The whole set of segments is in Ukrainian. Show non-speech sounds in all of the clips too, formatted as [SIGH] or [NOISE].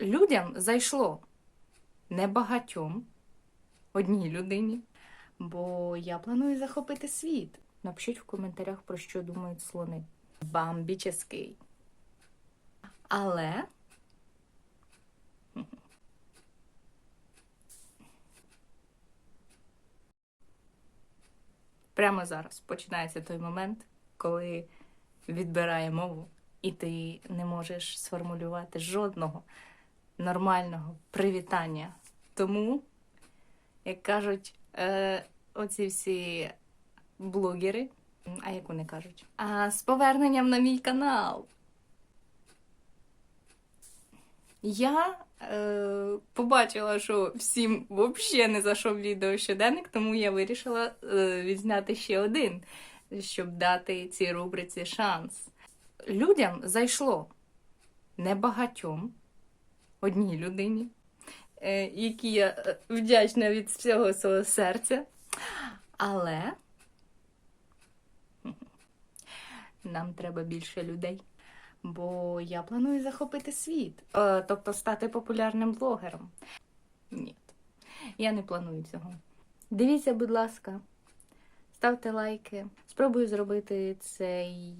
людям зайшло небагатьом одній людині, бо я планую захопити світ. Напишіть в коментарях, про що думають слони. Бамбіческий. Але [LAUGHS] прямо зараз починається той момент, коли відбирає мову, і ти не можеш сформулювати жодного нормального привітання. Тому, як кажуть, е, оці всі блогери, а як вони кажуть, а з поверненням на мій канал. Я е, побачила, що всім взагалі не зайшов відео щоденник, тому я вирішила е, відзняти ще один, щоб дати цій рубриці шанс. Людям зайшло небагатьом одній людині, е, якій я е, вдячна від всього свого серця. Але [LAUGHS] нам треба більше людей. Бо я планую захопити світ, е, тобто стати популярним блогером. Ні, я не планую цього. Дивіться, будь ласка, ставте лайки. Спробую зробити цей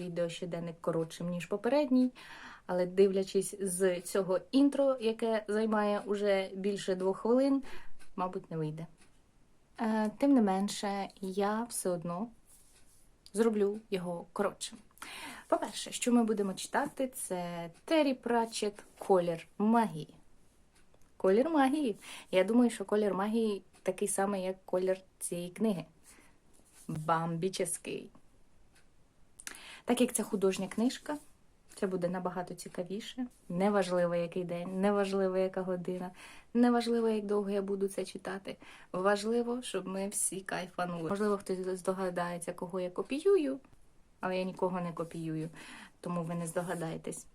відео щоденник коротшим, ніж попередній. Але дивлячись з цього інтро, яке займає уже більше двох хвилин, мабуть, не вийде. Е, Тим не менше, я все одно зроблю його коротшим. По-перше, що ми будемо читати, це Террі Пратчет Колір магії. Колір магії. Я думаю, що колір магії такий самий, як колір цієї книги. Бамбіческий. Так як це художня книжка, це буде набагато цікавіше. Неважливо, який день, неважливо, яка година, неважливо, як довго я буду це читати. Важливо, щоб ми всі кайфанули. Можливо, хтось здогадається, кого я копіюю, але я нікого не копіюю, тому ви не здогадаєтесь.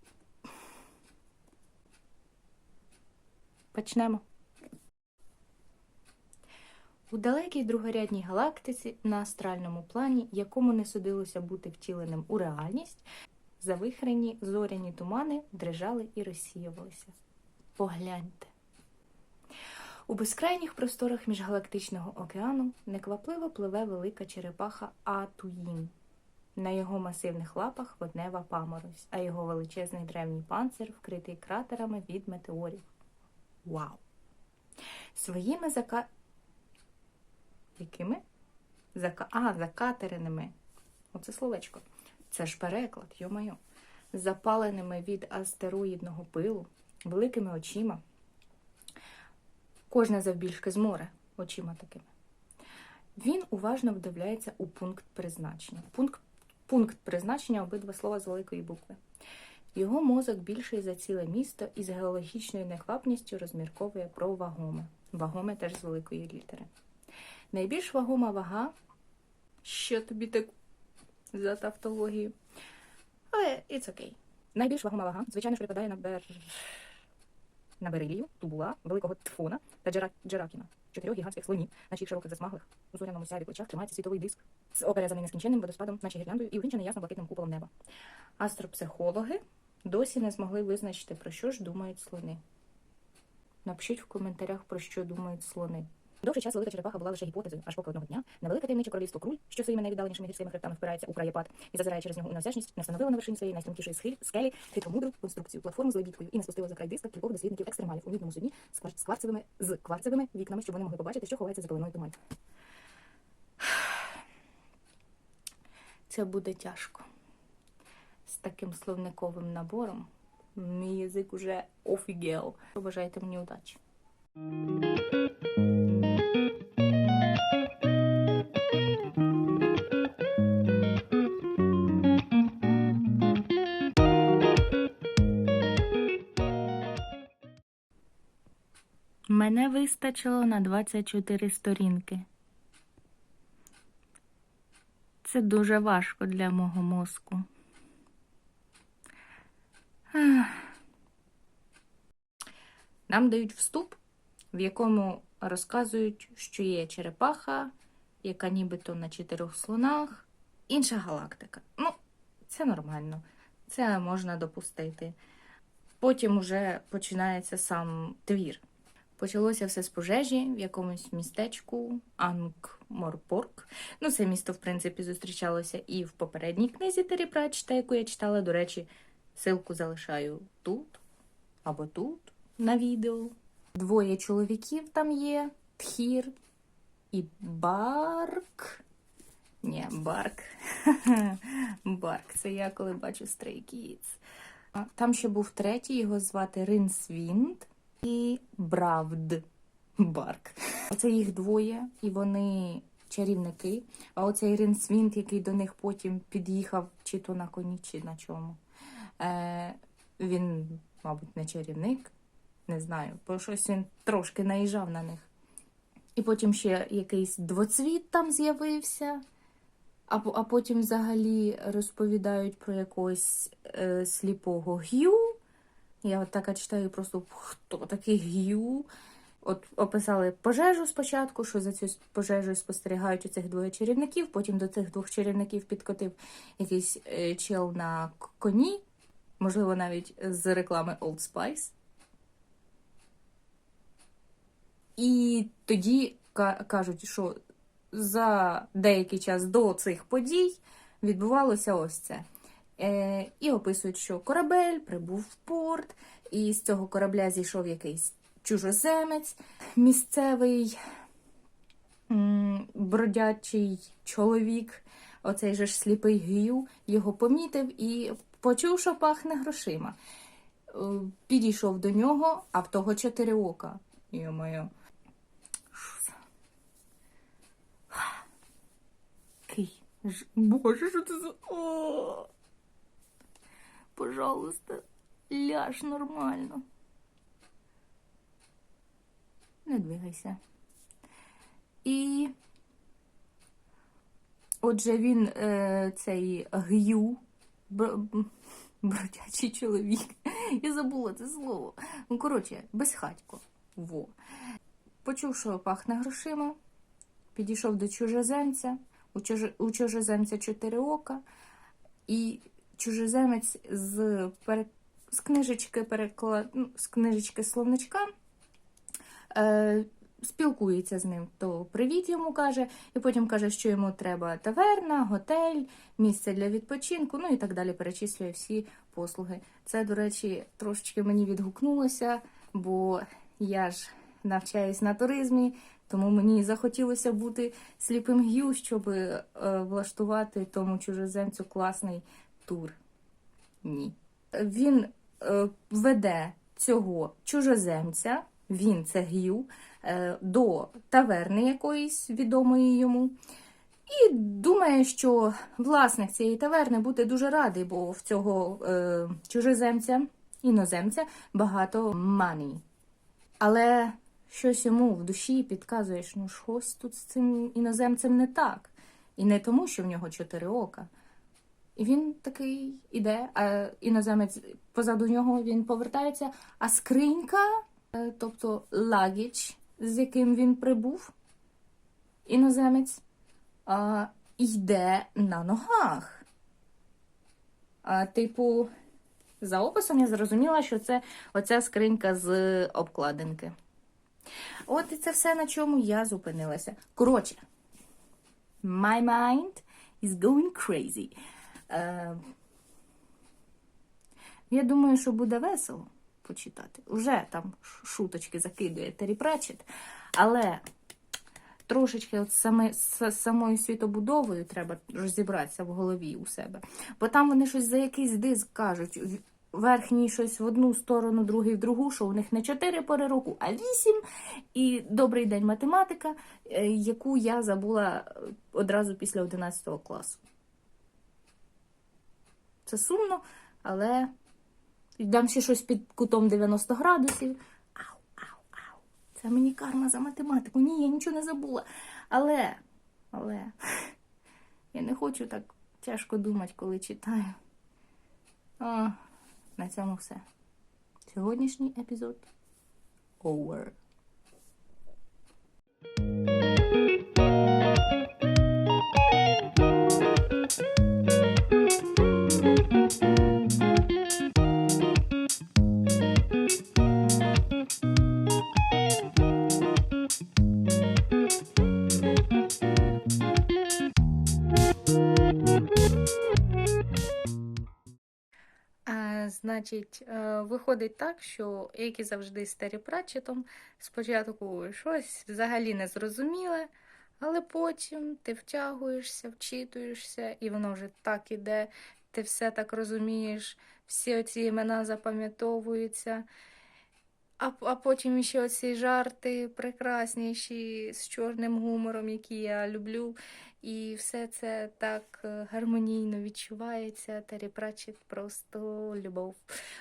Почнемо. У далекій другорядній галактиці на астральному плані, якому не судилося бути втіленим у реальність, завихрені зоряні тумани дрижали і розсіювалися. Погляньте. У безкрайніх просторах міжгалактичного океану неквапливо пливе велика черепаха Атуїн. На його масивних лапах воднева паморозь, а його величезний древній панцир вкритий кратерами від метеорів. Вау! Своїми зака... Якими? Зака... А, закатереними. Оце словечко. Це ж переклад, йо-моє. Запаленими від астероїдного пилу, великими очима. Кожне завбільшки з моря очима такими. Він уважно вдивляється у пункт призначення. Пункт, пункт призначення обидва слова з великої букви. Його мозок більший за ціле місто і з геологічною неквапністю розмірковує про вагоме. Вагоме теж з великої літери. Найбільш вагома вага, що тобі так за тавтологію. Але it's окей. Найбільш вагома вага, звичайно, ж припадає на бер... на берилію, тубула, великого тфона та джера... джеракіна. Чотирьох гігантських слонів, на чиїх широких засмаглих у зоряному сяйві плечах тримається світовий диск, з оперезаний нескінченним водоспадом, наче гірляндою, і увінчений ясно-блакитним куполом неба. Астропсихологи досі не змогли визначити, про що ж думають слони. Напишіть в коментарях, про що думають слони. Довший час велика черепаха була лише гіпотезою, аж поки одного дня невелике таємниче королівство Круль, що своїми найвіддаленішими гірськими хребтами впирається у краєпад і зазирає через нього у навзячність, не встановило на вершині своєї найстрімкішої схиль, скелі хитромудру конструкцію, платформу з лебідкою і не спустило за край диска кількох дослідників екстремалів у мідному судні з квар- з кварцевими, з кварцевими вікнами, щоб вони могли побачити, що ховається за пеленою туману. [SIGHS] Це буде тяжко. З таким словниковим набором мій язик уже офігел. Побажайте мені удачі. Мене вистачило на 24 сторінки. Це дуже важко для мого мозку. Нам дають вступ, в якому розказують, що є черепаха, яка нібито на чотирьох слонах, інша галактика. Ну, це нормально, це можна допустити. Потім уже починається сам твір. Почалося все з пожежі в якомусь містечку Анкморпорк. Ну, це місто, в принципі, зустрічалося і в попередній книзі Террі Пратчета, яку я читала. До речі, ссылку залишаю тут або тут на відео. Двоє чоловіків там є: Тхір і Барк. Ні, Барк. [LAUGHS] Барк. Це я коли бачу Stray. Там ще був третій, його звати Ринсвінд і Бравд Барк. Оце їх двоє, і вони чарівники. А оцей Ринсвінд, який до них потім під'їхав, чи то на коні, чи на чому. Е, він, мабуть, не чарівник, не знаю, бо щось він трошки наїжджав на них. І потім ще якийсь двоцвіт там з'явився. А, а потім взагалі розповідають про якогось е, сліпого Г'ю. Я от така читаю просто хто такий Г'ю. От описали пожежу спочатку, що за цю пожежею спостерігають у цих двоє чарівників. Потім до цих двох чарівників підкотив якийсь е, чел на коні, можливо, навіть з реклами Old Spice. І тоді кажуть, що за деякий час до цих подій відбувалося ось це. Е, і описують, що корабель прибув в порт, і з цього корабля зійшов якийсь чужоземець, місцевий бродячий чоловік, оцей же ж сліпий Гію, його помітив і почув, що пахне грошима. Е, Підійшов до нього, а в того чотири ока. Йо-моє. Що за- Ж- Боже, що це за. О! Пожалуйста, ляж нормально. Не двигайся. І. Отже, він е, цей г'ю, бр- бродячий чоловік. [LAUGHS] Я забула це слово. Ну, коротше, безхатько. Во. Почув, що пахне грошима, підійшов до чужеземця. У, чужеземця чотири ока, і чужеземець з, пере, з книжечки переклад, ну, з книжечки словничка е, спілкується з ним. То привіт йому каже, і потім каже, що йому треба таверна, готель, місце для відпочинку, ну і так далі перечислює всі послуги. Це, до речі, трошечки мені відгукнулося, бо я ж навчаюсь на туризмі, тому мені захотілося бути сліпим г'ю, щоб е, влаштувати тому чужоземцю класний тур. Ні. Він е, веде цього чужоземця, він це г'ю, е, до таверни якоїсь відомої йому. І думає, що власник цієї таверни буде дуже радий, бо в цього е, чужоземця, іноземця багато мані. Але щось йому в душі підказує, що ну щось тут з цим іноземцем не так. І не тому, що в нього чотири ока. І він такий іде, а іноземець позаду нього він повертається, а скринька, е, тобто лагідж, з яким він прибув, іноземець, йде на ногах. А, типу, за описом я зрозуміла, що це оця скринька з обкладинки. От і це все, на чому я зупинилася. Коротше, my mind is going crazy. Е, я думаю, що буде весело почитати. Уже там шуточки закидує Террі Пратчет, але трошечки от саме, з самою світобудовою треба розібратися в голові у себе. Бо там вони щось за якийсь диск кажуть. Верхній щось в одну сторону, другий в другу, що у них не чотири пори року, а вісім. І добрий день математика, е, яку я забула е, одразу після 11 класу. Це сумно, але дам ще щось під кутом 90 градусів. Ау, ау, ау. Це мені карма за математику. Ні, я нічого не забула. Але, але [LAUGHS] я не хочу так тяжко думати, коли читаю. А, на цьому все. Сьогоднішній епізод over. Значить, е, виходить так, що, як і завжди з Террі Пратчетом, спочатку щось взагалі не зрозуміле, але потім ти втягуєшся, вчитуєшся, і воно вже так іде, ти все так розумієш, всі оці імена запам'ятовуються. А, а потім ще оці жарти прекрасніші з чорним гумором, які я люблю. І все це так е, гармонійно відчувається. Террі Пратчет просто любов.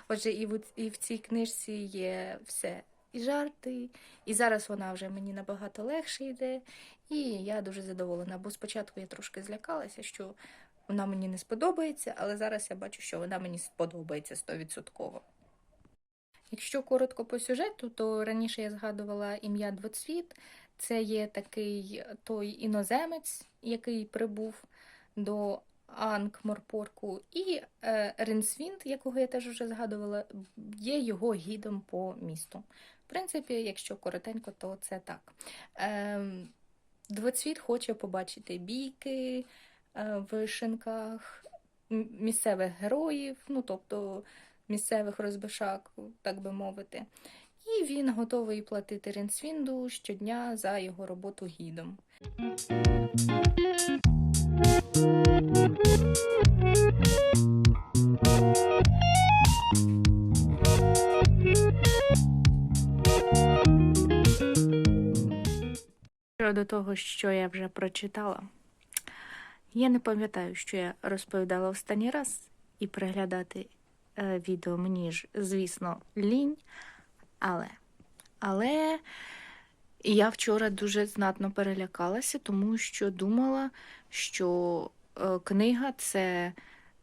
Отже, і в, і в цій книжці є все. І жарти, і зараз вона вже мені набагато легше йде, і я дуже задоволена. Бо спочатку я трошки злякалася, що вона мені не сподобається, але зараз я бачу, що вона мені сподобається стовідсотково. Якщо коротко по сюжету, то раніше я згадувала ім'я Двоцвіт. Це є такий той іноземець, який прибув до Анкморпорку, і е, Ренсвінт, якого я теж вже згадувала, є його гідом по місту. В принципі, якщо коротенько, то це так. Е, Двоцвіт хоче побачити бійки е, в вишенках, м- місцевих героїв, ну тобто місцевих розбишак, так би мовити. І він готовий платити Ренсвінду щодня за його роботу гідом. Щодо того, що я вже прочитала, я не пам'ятаю, що я розповідала останній раз, і переглядати е, відео мені ж, звісно, лінь. Але, але я вчора дуже знатно перелякалася, тому що думала, що е, книга це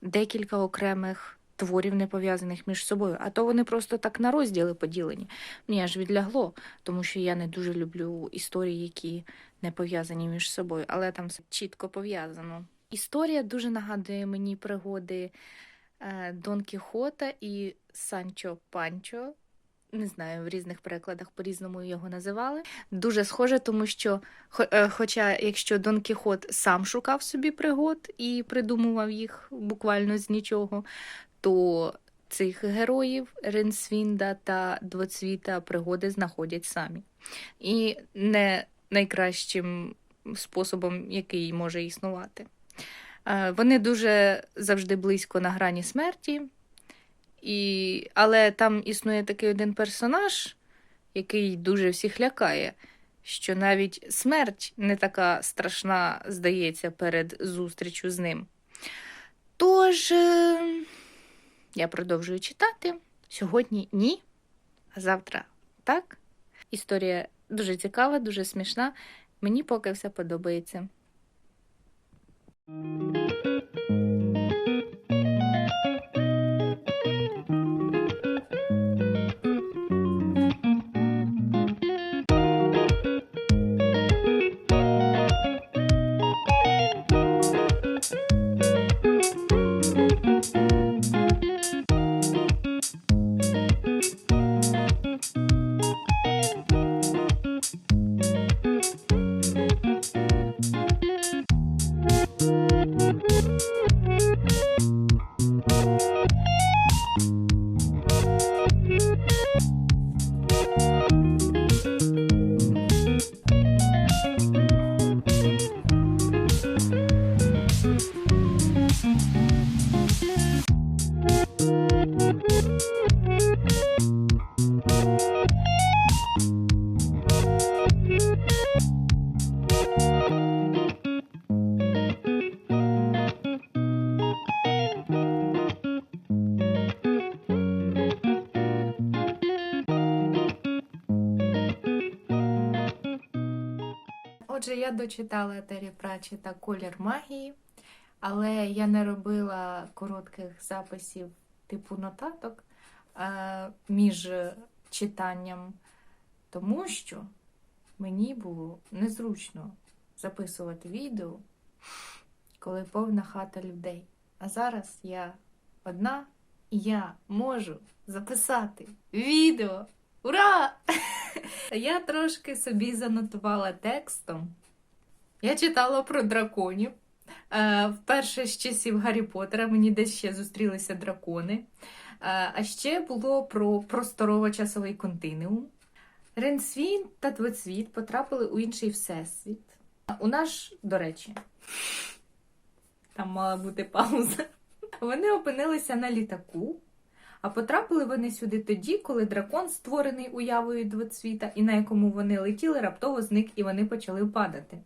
декілька окремих творів, не пов'язаних між собою. А то вони просто так на розділи поділені. Мені аж відлягло, тому що я не дуже люблю історії, які не пов'язані між собою, але там все чітко пов'язано. Історія дуже нагадує мені пригоди е, Дон Кіхота і Санчо Панчо. Не знаю, в різних перекладах по-різному його називали. Дуже схоже, тому що, е, хоча якщо Дон Кіхот сам шукав собі пригод і придумував їх буквально з нічого, то цих героїв Ренсвінда та Двоцвіта пригоди знаходять самі. І не найкращим способом, який може існувати. Е, Вони дуже завжди близько на грані смерті. І... Але там існує такий один персонаж, який дуже всіх лякає, що навіть смерть не така страшна, здається, перед зустрічю з ним. Тож, е, я продовжую читати. Сьогодні ні, а завтра так. Історія дуже цікава, дуже смішна. Мені поки все подобається. Отже, я дочитала Террі Пратчета Колір магії, але я не робила коротких записів типу нотаток е, між читанням, тому що мені було незручно записувати відео, коли повна хата людей. А зараз я одна і я можу записати відео. Ура! Я трошки собі занотувала текстом. Я читала про драконів. Е, Вперше з часів Гаррі Поттера мені десь ще зустрілися дракони. А а ще було про просторово-часовий континуум. Ренсвін та Двоцвіт потрапили у інший всесвіт. У наш, до речі, там мала бути пауза. Вони опинилися на літаку, а потрапили вони сюди тоді, коли дракон, створений уявою двоцвіта, і на якому вони летіли, раптово зник і вони почали падати.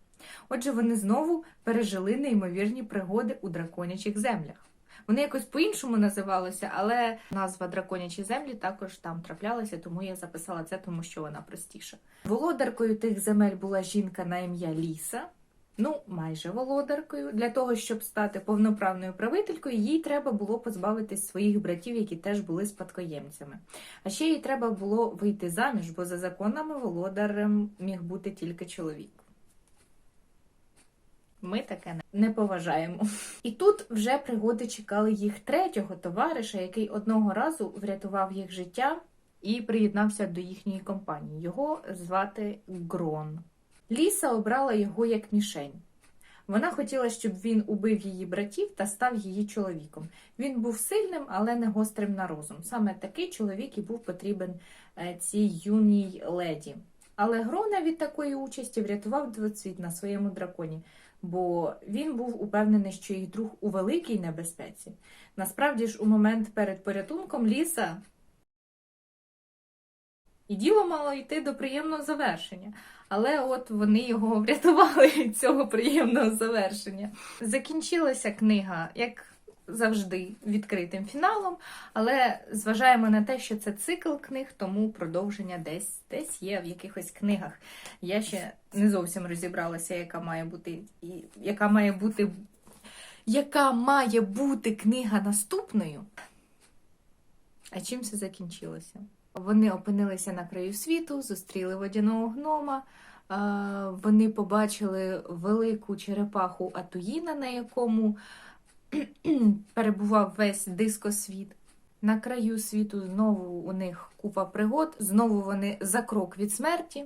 Отже, вони знову пережили неймовірні пригоди у драконячих землях. Вони якось по-іншому називалися, але назва драконячі землі також там траплялася, тому я записала це, тому що вона простіша. Володаркою тих земель була жінка на ім'я Ліса. Ну, майже володаркою. Для того, щоб стати повноправною правителькою, їй треба було позбавитись своїх братів, які теж були спадкоємцями. А ще їй треба було вийти заміж, бо за законами володарем міг бути тільки чоловік. Ми таке не- поважаємо. І тут вже пригоди чекали їх третього товариша, який одного разу врятував їх життя і приєднався до їхньої компанії. Його звати Грон. Ліса обрала його як мішень. Вона хотіла, щоб він убив її братів та став її чоловіком. Він був сильним, але не гострим на розум. Саме такий чоловік і був потрібен е, цій юній леді. Але Грона від такої участі врятував двоцвіт на своєму драконі, бо він був упевнений, що їх друг у великій небезпеці. Насправді ж, у момент перед порятунком ліса і діло мало йти до приємного завершення. Але от вони його [LAUGHS] врятували від цього приємного завершення. Закінчилася книга, як завжди, відкритим фіналом, але зважаємо на те, що це цикл книг, тому продовження десь десь є в якихось книгах. Я ще не зовсім розібралася, яка має бути яка має бути. Яка має бути книга наступною? А чим все закінчилося? Вони опинилися на краю світу, зустріли водяного гнома. е, Вони побачили велику черепаху Атуїна, на якому [CLEARS THROAT] перебував весь дискосвіт. На краю світу знову у них купа пригод, знову вони за крок від смерті.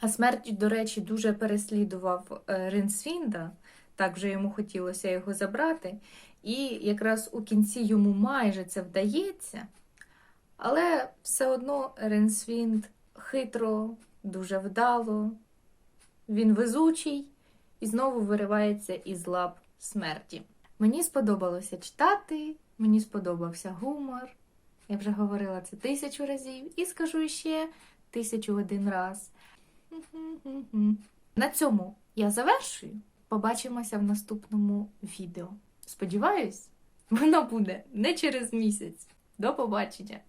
А смерть, до речі, дуже переслідував е, Ринсвінда, так вже йому хотілося його забрати. І якраз у кінці йому майже це вдається. Але все одно Ренсвінд хитро, дуже вдало, він везучий і знову виривається із лап смерті. Мені сподобалося читати, мені сподобався гумор. Я вже говорила це тисячу разів і скажу ще тисячу один раз. На цьому я завершую. Побачимося в наступному відео. Сподіваюсь, воно буде не через місяць. До побачення!